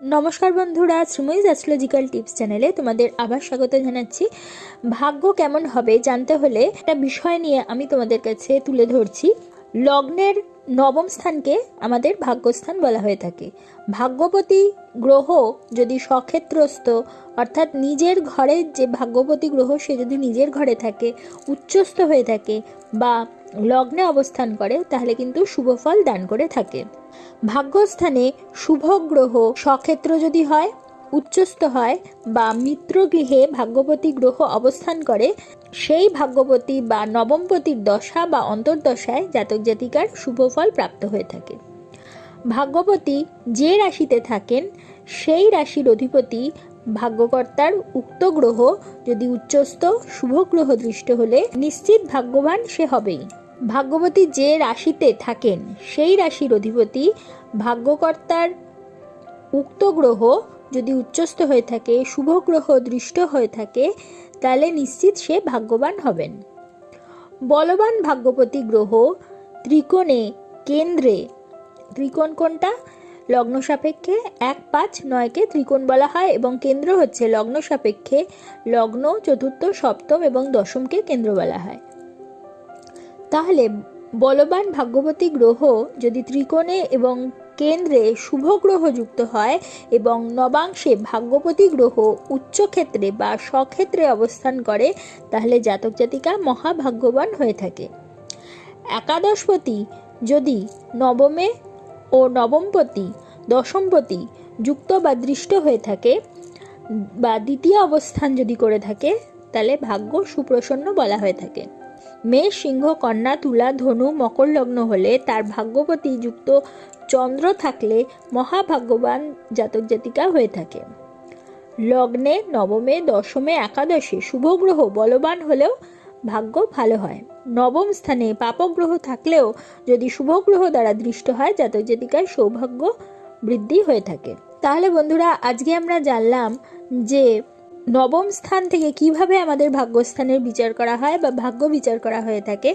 নমস্কার বন্ধুরা Sreemoyee astrological tips চ্যানেলে তোমাদের আবার স্বাগত জানাচ্ছি। ভাগ্য কেমন হবে জানতে হলে একটা বিষয় নিয়ে আমি তোমাদের কাছে তুলে ধরছি। লগ্নের নবম স্থানকে আমাদের ভাগ্যস্থান বলা হয়ে থাকে। ভাগ্যপতি গ্রহ যদি সক্ষেত্রস্থ, অর্থাৎ নিজের ঘরের যে ভাগ্যপতি গ্রহ সে যদি নিজের ঘরে থাকে, উচ্চস্থ হয়ে থাকে বা লগ্নে অবস্থান করে, তাহলে কিন্তু শুভ ফল দান করে থাকে। ভাগ্যস্থানে শুভ গ্রহ সক্ষেত্র যদি হয়, উচ্চস্থ হয় বা মিত্র গৃহে ভাগ্যপতি গ্রহ অবস্থান করে, সেই ভাগ্যপতি বা নবমপতির দশা বা অন্তর্দশায় জাতক জাতিকার শুভ ফল প্রাপ্ত হয়ে থাকে। ভাগ্যপতি যে রাশিতে থাকেন সেই রাশির অধিপতি ভাগ্যকর্তার উক্ত গ্রহ যদি উচ্চস্থ, শুভ গ্রহ দৃষ্ট হলে নিশ্চিত ভাগ্যবান সে হবেই। ভাগ্যবতী যে রাশিতে থাকেন, সেই রাশির অধিপতি ভাগ্যকর্তার উক্ত গ্রহ যদি উচ্চস্থ হয়ে থাকে, শুভ গ্রহ দৃষ্ট হয়ে থাকে, তাহলে নিশ্চিত সে ভাগ্যবান হবেন। বলবান ভাগ্যপতি গ্রহ ত্রিকোণে কেন্দ্রে। ত্রিকোণ কোনটা লগ্ন সাপেক্ষে এক পাঁচ নয়কে ত্রিকোণ বলা হয় এবং কেন্দ্র হচ্ছে লগ্ন সাপেক্ষে লগ্ন চতুর্থ, সপ্তম এবং দশমকে কেন্দ্র বলা হয়। তাহলে বলবান ভাগ্যবতী গ্রহ যদি ত্রিকোণে এবং কেন্দ্রে শুভ গ্রহ যুক্ত হয় এবং নবাংশে ভাগ্যপতি গ্রহ উচ্চক্ষেত্রে বা স্বক্ষেত্রে অবস্থান করে, তাহলে জাতক জাতিকা মহাভাগ্যবান হয়ে থাকে। একাদশপতি যদি নবমে ও নবমপতি দশমপতি যুক্ত বা দৃষ্ট হয়ে থাকে বা দ্বিতীয় অবস্থান যদি করে থাকে, তাহলে ভাগ্য সুপ্রসন্ন বলা হয়ে থাকে। মেষ সিংহ, কন্যা, তুলা, ধনু, মকর লগ্ন হলে তার ভাগ্যপতি যুক্ত চন্দ্র থাকলে মহাভাগ্যবান জাতক জাতিকা হয়ে থাকে। লগ্নে নবমে, দশমে, একাদশে শুভ গ্রহ বলবান হলেও ভাগ্য ভালো হয়। নবম স্থানে পাপগ্রহ থাকলেও যদি শুভ গ্রহ দ্বারা দৃষ্ট হয়, জাতক জাতিকার সৌভাগ্য বৃদ্ধি হয়ে থাকে। তাহলে বন্ধুরা, আজকে আমরা জানলাম যে নবম স্থান থেকে কীভাবে আমাদের ভাগ্যস্থানের বিচার করা হয় বা ভাগ্য বিচার করা হয়ে থাকে